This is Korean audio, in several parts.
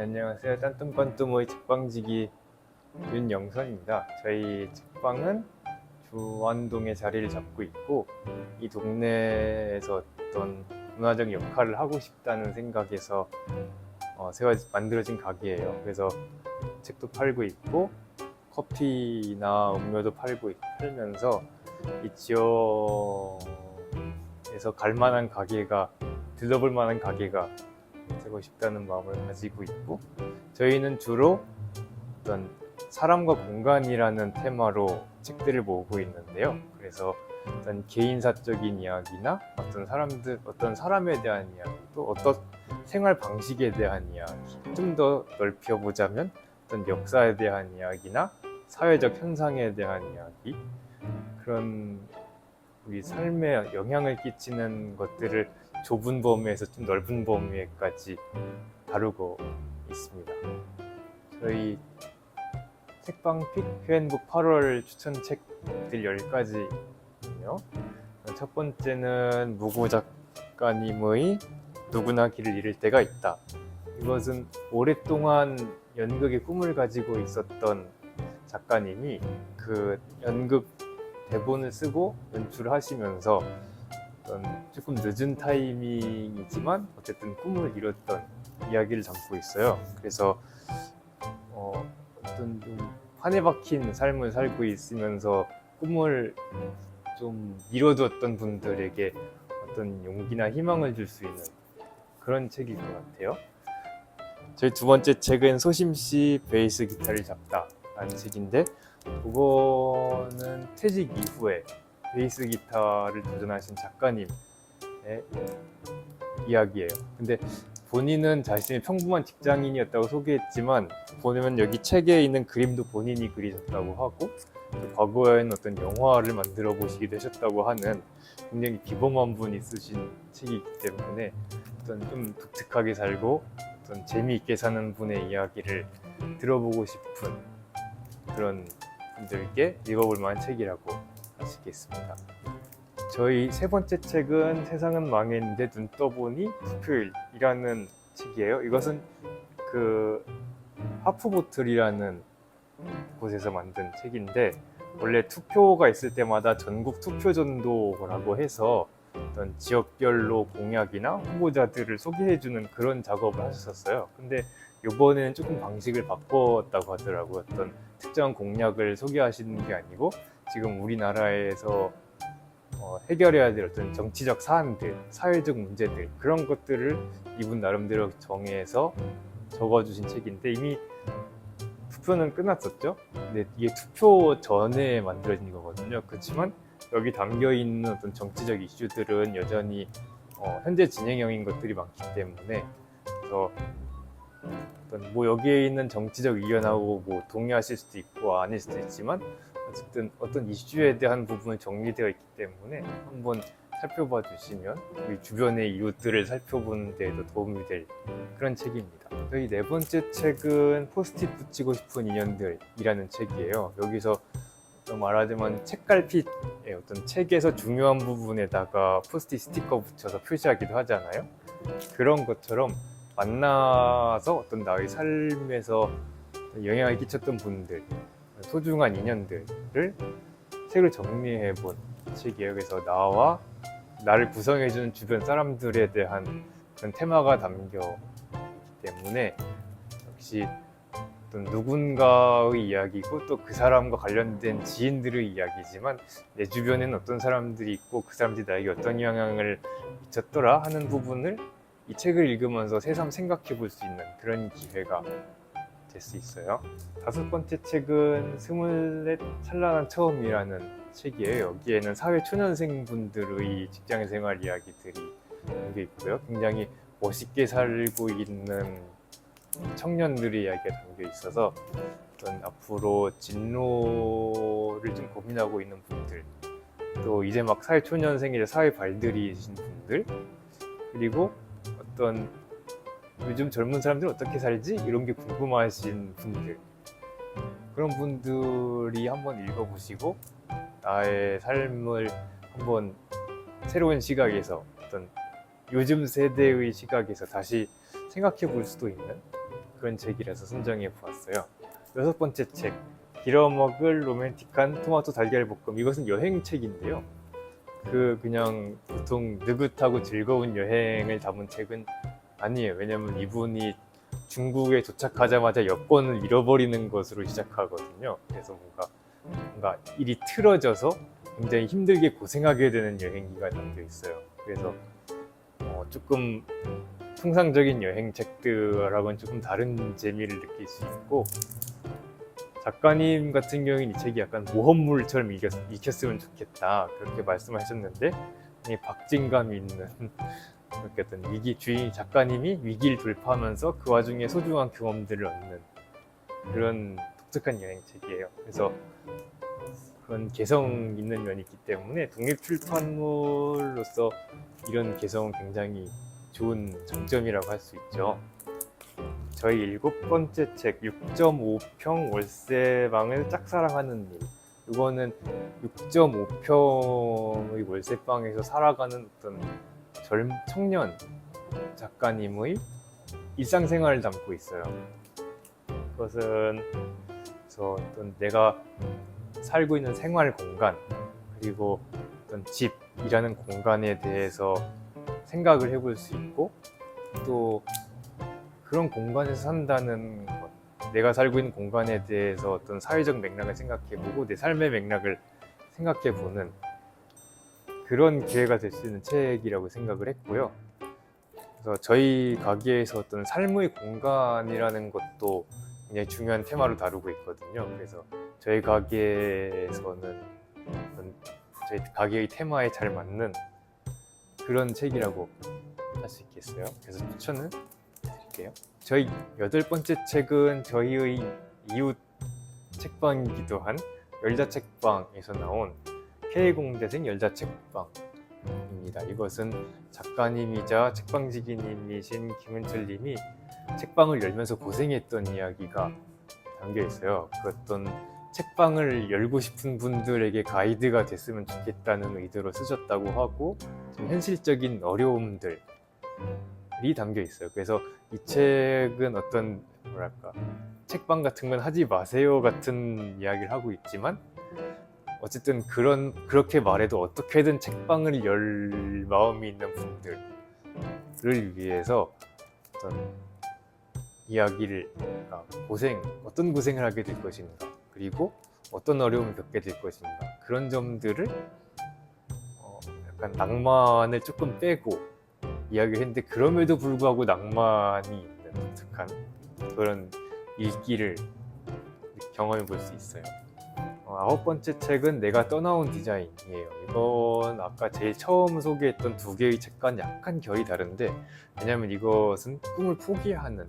네, 안녕하세요. 딴뚱반뚱의 책방지기 윤영선입니다. 저희 책방은 주안동에 자리를 잡고 있고 이 동네에서 어떤 문화적 역할을 하고 싶다는 생각에서 어, 세워 만들어진 가게예요. 그래서 책도 팔고 있고 커피나 음료도 팔고 있- 팔면서 이 지역에서 갈 만한 가게가 들러볼 만한 가게가 되고 싶다는 마음을 가지고 있고 저희는 주로 어떤 사람과 공간이라는 테마로 책들을 모으고 있는데요. 그래서 어떤 개인사적인 이야기나 어떤 사람들 어떤 사람에 대한 이야기 또 어떤 생활 방식에 대한 이야기 좀 더 넓혀 보자면 어떤 역사에 대한 이야기나 사회적 현상에 대한 이야기 그런 우리 삶에 영향을 끼치는 것들을 좁은 범위에서 좀 넓은 범위에까지 다루고 있습니다. 저희 책방 픽 회원국 8월 추천 책들 10가지예요. 첫 번째는 무고 작가님의 누구나 길을 잃을 때가 있다. 이것은 오랫동안 연극의 꿈을 가지고 있었던 작가님이 그 연극 대본을 쓰고 연출하시면서 어떤 조금 늦은 타이밍이지만 어쨌든 꿈을 이뤘던 이야기를 담고 있어요. 그래서 어, 어떤 좀 판에 박힌 삶을 살고 있으면서 꿈을 좀 미뤄두었던 분들에게 어떤 용기나 희망을 줄 수 있는 그런 책일 것 같아요. 저희 두 번째 책은 소심씨 베이스 기타를 잡다라는 책인데 그거는 퇴직 이후에 베이스 기타를 도전하신 작가님의 이야기예요. 근데 본인은 자신이 평범한 직장인이었다고 소개했지만 보면 여기 책에 있는 그림도 본인이 그리셨다고 하고 또 과거에는 어떤 영화를 만들어 보시기도 하셨다고 하는 굉장히 비범한 분이 쓰신 책이기 때문에 어떤 좀 독특하게 살고 어떤 재미있게 사는 분의 이야기를 들어보고 싶은 그런 분들께 읽어볼 만한 책이라고 할 수 있겠습니다. 저희 세 번째 책은 세상은 망했는데 눈 떠보니 투표일이라는 책이에요. 이것은 그 하프보틀이라는 곳에서 만든 책인데 원래 투표가 있을 때마다 전국 투표전도라고 해서 어떤 지역별로 공약이나 후보자들을 소개해주는 그런 작업을 하셨었어요. 근데 이번에는 조금 방식을 바꿨다고 하더라고요. 어떤 특정한 공약을 소개하시는 게 아니고 지금 우리나라에서 어, 해결해야 될 어떤 정치적 사안들, 사회적 문제들 그런 것들을 이분 나름대로 정해서 적어주신 책인데 이미 투표는 끝났었죠. 근데 이게 투표 전에 만들어진 거거든요. 그렇지만 여기 담겨 있는 어떤 정치적 이슈들은 여전히 어, 현재 진행형인 것들이 많기 때문에 그래서 어떤 뭐 여기에 있는 정치적 의견하고 뭐 동의하실 수도 있고 아닐 수도 있지만 어쨌든 어떤 이슈에 대한 부분이 정리되어 있기 때문에 한번 살펴봐 주시면 우리 주변의 이웃들을 살펴보는 데에도 도움이 될 그런 책입니다. 저희 네 번째 책은 포스트잇 붙이고 싶은 인연들이라는 책이에요. 여기서 또 말하자면 책갈피의 어떤 책에서 중요한 부분에다가 포스트잇 스티커 붙여서 표시하기도 하잖아요. 그런 것처럼 만나서 어떤 나의 삶에서 영향을 끼쳤던 분들, 소중한 인연들을 책을 정리해 본 책이에요. 그래서 나와 나를 구성해주는 주변 사람들에 대한 그런 테마가 담겨 있기 때문에 역시 어떤 누군가의 이야기고 또 그 사람과 관련된 지인들의 이야기지만 내 주변에는 어떤 사람들이 있고 그 사람들이 나에게 어떤 영향을 미쳤더라 하는 부분을 이 책을 읽으면서 새삼 생각해 볼 수 있는 그런 기회가 될 수 있어요. 다섯 번째 책은 스물넷 찬란한 처음이라는 책이에요. 여기에는 사회 초년생 분들의 직장 생활 이야기들이 담겨 있고요. 굉장히 멋있게 살고 있는 청년들의 이야기가 담겨 있어서 어떤 앞으로 진로를 좀 고민하고 있는 분들, 또 이제 막 사회 초년생이자 사회 발들이신 분들, 그리고 어떤 요즘 젊은 사람들 어떻게 살지 이런 게 궁금하신 분들 그런 분들이 한번 읽어보시고 나의 삶을 한번 새로운 시각에서 어떤 요즘 세대의 시각에서 다시 생각해 볼 수도 있는 그런 책이라서 선정해 보았어요. 여섯 번째 책 길어먹을 로맨틱한 토마토 달걀 볶음 이것은 여행 책인데요. 그 그냥 보통 느긋하고 즐거운 여행을 담은 책은 아니에요. 왜냐면 이분이 중국에 도착하자마자 여권을 잃어버리는 것으로 시작하거든요. 그래서 뭔가 뭔가 일이 틀어져서 굉장히 힘들게 고생하게 되는 여행기가 담겨 있어요. 그래서 어, 조금 통상적인 여행 책들하고는 조금 다른 재미를 느낄 수 있고 작가님 같은 경우는 이 책이 약간 모험물처럼 읽혔, 읽혔으면 좋겠다 그렇게 말씀하셨는데 이 박진감 있는 그렇게 어떤 위기 주인 작가님이 위기를 돌파하면서 그 와중에 소중한 경험들을 얻는 그런 독특한 여행책이에요. 그래서 그런 개성 있는 면이 있기 때문에 독립 출판물로서 이런 개성은 굉장히 좋은 장점이라고 할 수 있죠. 저희 일곱 번째 책 6.5평 월세방을 짝사랑하는 일. 이거는 6.5평의 월세방에서 살아가는 어떤 젊 청년 작가님의 일상생활을 담고 있어요. 그것은 그래서 어떤 내가 살고 있는 생활 공간 그리고 어떤 집이라는 공간에 대해서 생각을 해볼 수 있고 또 그런 공간에서 산다는 것 내가 살고 있는 공간에 대해서 어떤 사회적 맥락을 생각해보고 내 삶의 맥락을 생각해보는 그런 기회가 될 수 있는 책이라고 생각을 했고요. 그래서 저희 가게에서 어떤 삶의 공간이라는 것도 굉장히 중요한 테마로 다루고 있거든요. 그래서 저희 가게에서는 저희 가게의 테마에 잘 맞는 그런 책이라고 할 수 있겠어요. 그래서 추천을 드릴게요. 저희 여덟 번째 책은 저희의 이웃 책방이기도 한 열자 책방에서 나온 K공대생 열자 책방입니다. 이것은 작가님이자 책방지기님이신 김은철 님이 책방을 열면서 고생했던 이야기가 담겨 있어요. 그 어떤 책방을 열고 싶은 분들에게 가이드가 됐으면 좋겠다는 의도로 쓰셨다고 하고 좀 현실적인 어려움들이 담겨 있어요. 그래서 이 책은 어떤 뭐랄까 책방 같은 건 하지 마세요 같은 이야기를 하고 있지만 어쨌든 그런 그렇게 말해도 어떻게든 책방을 열 마음이 있는 분들을 위해서 어떤 이야기를 아, 고생 어떤 고생을 하게 될 것인가 그리고 어떤 어려움을 겪게 될 것인가 그런 점들을 어, 약간 낭만을 조금 빼고 이야기를 했는데 그럼에도 불구하고 낭만이 있는 독특한 그런 읽기를 경험해 볼 수 있어요. 어, 아홉 번째 책은 내가 떠나온 디자인이에요. 이건 아까 제일 처음 소개했던 두 개의 책과는 약간 결이 다른데 왜냐하면 이것은 꿈을 포기하는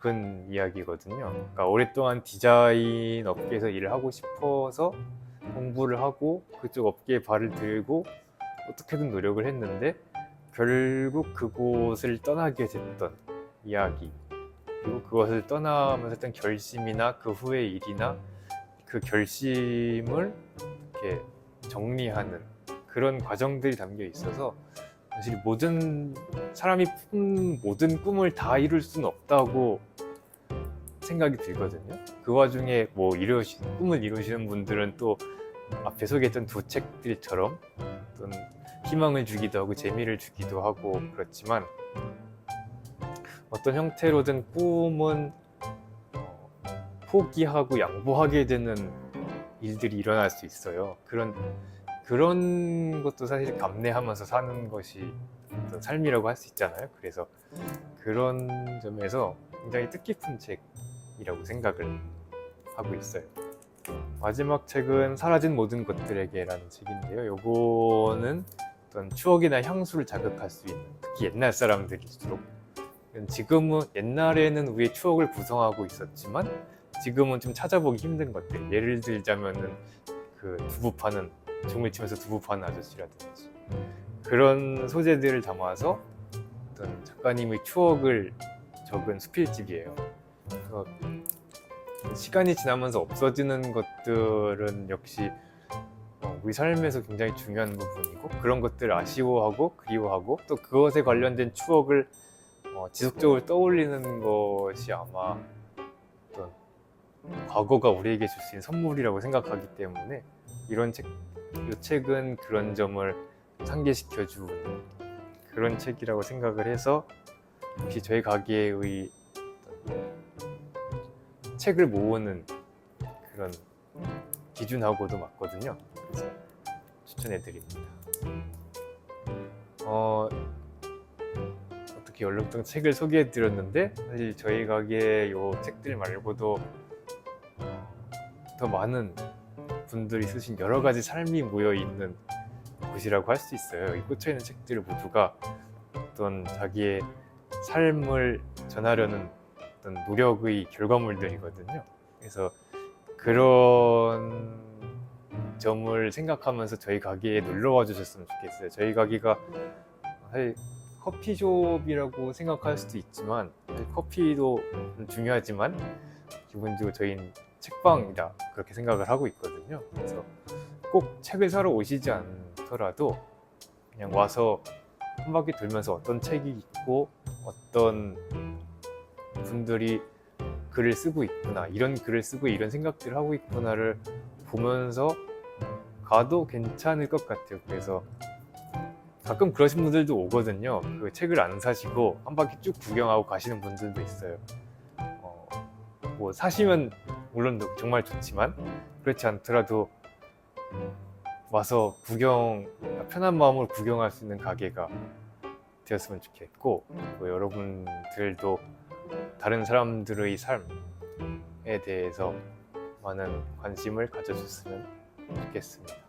그런 이야기거든요. 그러니까 오랫동안 디자인 업계에서 일을 하고 싶어서 공부를 하고 그쪽 업계에 발을 들고 어떻게든 노력을 했는데 결국 그곳을 떠나게 됐던 이야기 그리고 그것을 떠나면서 했던 결심이나 그 후의 일이나 그 결심을 이렇게 정리하는 그런 과정들이 담겨 있어서 사실 모든 사람이 품 모든 꿈을 다 이룰 수는 없다고 생각이 들거든요. 그 와중에 뭐 이루시 꿈을 이루시는 분들은 또 앞에 소개했던 두 책들처럼 어떤 희망을 주기도 하고 재미를 주기도 하고 그렇지만 어떤 형태로든 꿈은 어, 포기하고 양보하게 되는 일들이 일어날 수 있어요. 그런 그런 것도 사실 감내하면서 사는 것이 어떤 삶이라고 할 수 있잖아요. 그래서 그런 점에서 굉장히 뜻깊은 책이라고 생각을 하고 있어요. 마지막 책은 사라진 모든 것들에게라는 책인데요. 요거는 어떤 추억이나 향수를 자극할 수 있는 특히 옛날 사람들일수록 지금은 옛날에는 우리의 추억을 구성하고 있었지만 지금은 좀 찾아보기 힘든 것들 예를 들자면은 그 두부 파는 종을 치면서 두부 파는 아저씨라든지 그런 소재들을 담아서 어떤 작가님의 추억을 적은 수필집이에요. 시간이 지나면서 없어지는 것들은 역시 어, 우리 삶에서 굉장히 중요한 부분이고 그런 것들을 아쉬워하고 그리워하고 또 그것에 관련된 추억을 어, 지속적으로 떠올리는 것이 아마 과거가 우리에게 줄 수 있는 선물이라고 생각하기 때문에 이런 책, 이 책은 그런 점을 상기시켜 준 그런 책이라고 생각을 해서 혹시 저희 가게의 책을 모으는 그런 기준하고도 맞거든요. 그래서 추천해 드립니다. 어, 어떻게 얼렁뚱 책을 소개해 드렸는데 사실 저희 가게 요 책들 말고도 어, 더 많은 분들이 쓰신 여러 가지 삶이 모여 있는 곳이라고 할 수 있어요. 이 꽂혀 있는 책들 모두가 어떤 자기의 삶을 전하려는 어떤 노력의 결과물들이거든요. 그래서 그런 점을 생각하면서 저희 가게에 놀러 와 주셨으면 좋겠어요. 저희 가게가 사실 커피숍이라고 생각할 수도 있지만 커피도 중요하지만 기본적으로 저희는 책방이다 그렇게 생각을 하고 있거든요. 그래서 꼭 책을 사러 오시지 않더라도 그냥 와서 한 바퀴 돌면서 어떤 책이 있고 어떤 분들이 글을 쓰고 있구나 이런 글을 쓰고 이런 생각들을 하고 있구나를 보면서 가도 괜찮을 것 같아요. 그래서 가끔 그러신 분들도 오거든요. 그 책을 안 사시고 한 바퀴 쭉 구경하고 가시는 분들도 있어요. 어, 뭐 사시면 물론 정말 좋지만 그렇지 않더라도 와서 구경 편한 마음으로 구경할 수 있는 가게가 되었으면 좋겠고 뭐 여러분들도 다른 사람들의 삶에 대해서 많은 관심을 가져줬으면 좋겠습니다.